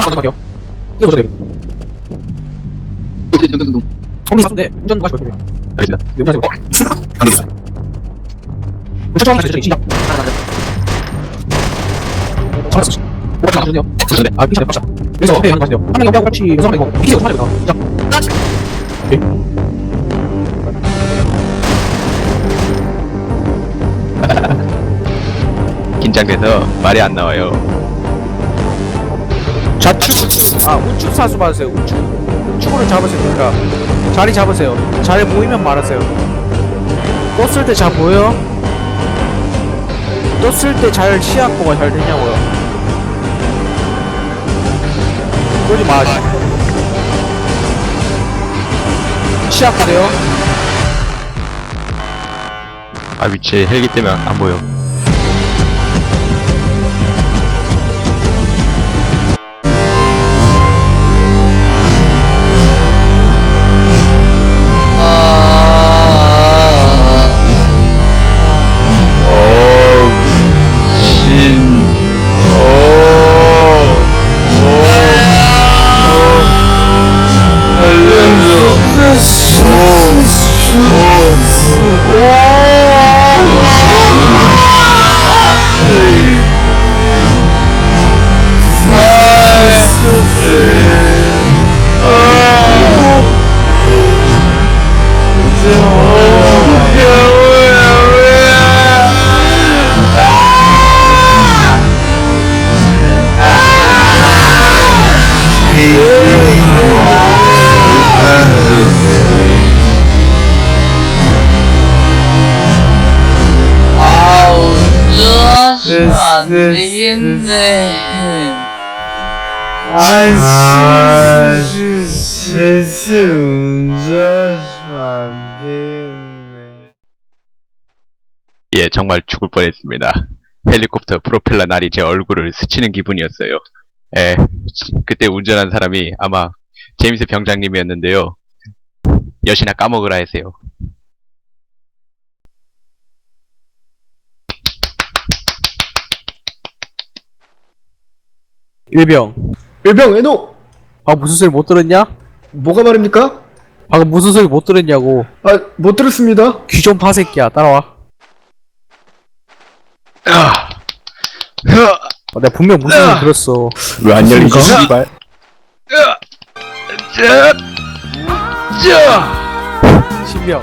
아, 잠깐만요. 이거 보세요. 성민 사수인데 운전 누가 시켜요? 알겠습니다. 운전하시고. 알겠습니다. 운전 처음 하시죠, 시작. 잘했어. 뭐가 안 좋네요. 좋네. 아, 괜찮아요. 박사. 그래서 어떻게 하는 거세요? 한 명이 옆에 같이 연습하는 거. 피지 못하는 거. 시작. 오케이. 긴장돼서 말이 안 나와요. 좌측. 아 우측 사수 받으세요 우측. 우측으로 잡으세요 그러니까. 자리 잡으세요. 잘 보이면 말하세요. 떴을 때 잘 보여? 떴을 때 잘 시야 확보가 잘 되냐고요? 그러지 마. 시야 확보 돼요? 아, 위치 헬기 때문에 안 보여. 예, 정말 죽을 뻔했습니다. 헬리콥터 프로펠러 날이 제 얼굴을 스치는 기분이었어요. 예, 그때 운전한 사람이 아마 제임스 병장님이었는데요. 여시나 까먹으라 하세요. 일병. 일병 애노! 아 무슨 소리 못 들었냐? 뭐가 말입니까? 방금 무슨 소리 못 들었냐고. 아 못 들었습니다. 귀 좀 파 새끼야 따라와. 아, 어, 내가 분명 무슨 소리 들었어. 왜 안 열리지? 씨발? 신병